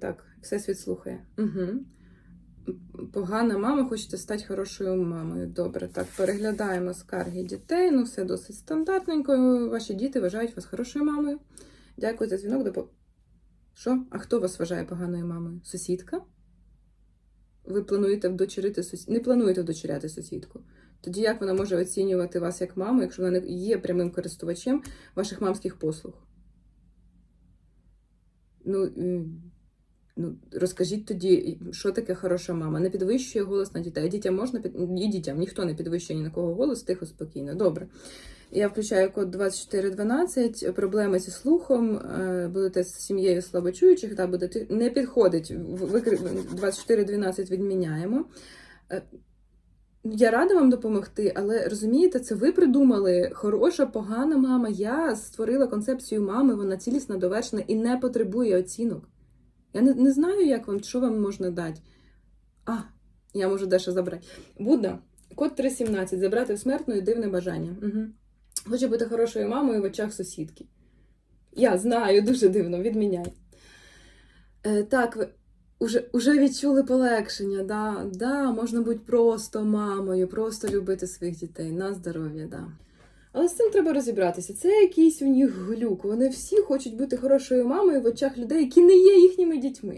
Так, всесвіт слухає. Угу. Погана мама, хочете стати хорошою мамою. Добре, так, переглядаємо скарги дітей. Ну, все досить стандартненько. Ваші діти вважають вас хорошою мамою. Дякую за дзвінок. До... Що? А хто вас вважає поганою мамою? Сусідка? Ви плануєте вдочерити сусід... Не плануєте вдочеряти сусідку. Тоді як вона може оцінювати вас як маму, якщо вона не є прямим користувачем ваших мамських послуг? Ну, ну, розкажіть тоді, що таке хороша мама? Не підвищує голос на дітей. Дітям можна під... і дітям ніхто не підвищує ні на кого голос, тихо, спокійно. Добре. Я включаю код 2412. Проблеми зі слухом. е, Будете з сім'єю слабочуючих, та будете не підходить. Викри... 2412 відміняємо. Е, Я рада вам допомогти, але розумієте, це ви придумали хороша, погана мама. Я створила концепцію мами, вона цілісна, довершена і не потребує оцінок. Я не, не знаю, як вам, що вам можна дати. А, я можу дещо забрати. Будда, код 317, забрати в смертну і дивне бажання. Угу. Хочу бути хорошою мамою в очах сусідки. Я знаю, дуже дивно, відміняй. Е, так, ви уже, уже відчули полегшення, да, да, можна бути просто мамою, просто любити своїх дітей на здоров'я, да. Але з цим треба розібратися. Це якийсь у них глюк. Вони всі хочуть бути хорошою мамою в очах людей, які не є їхніми дітьми.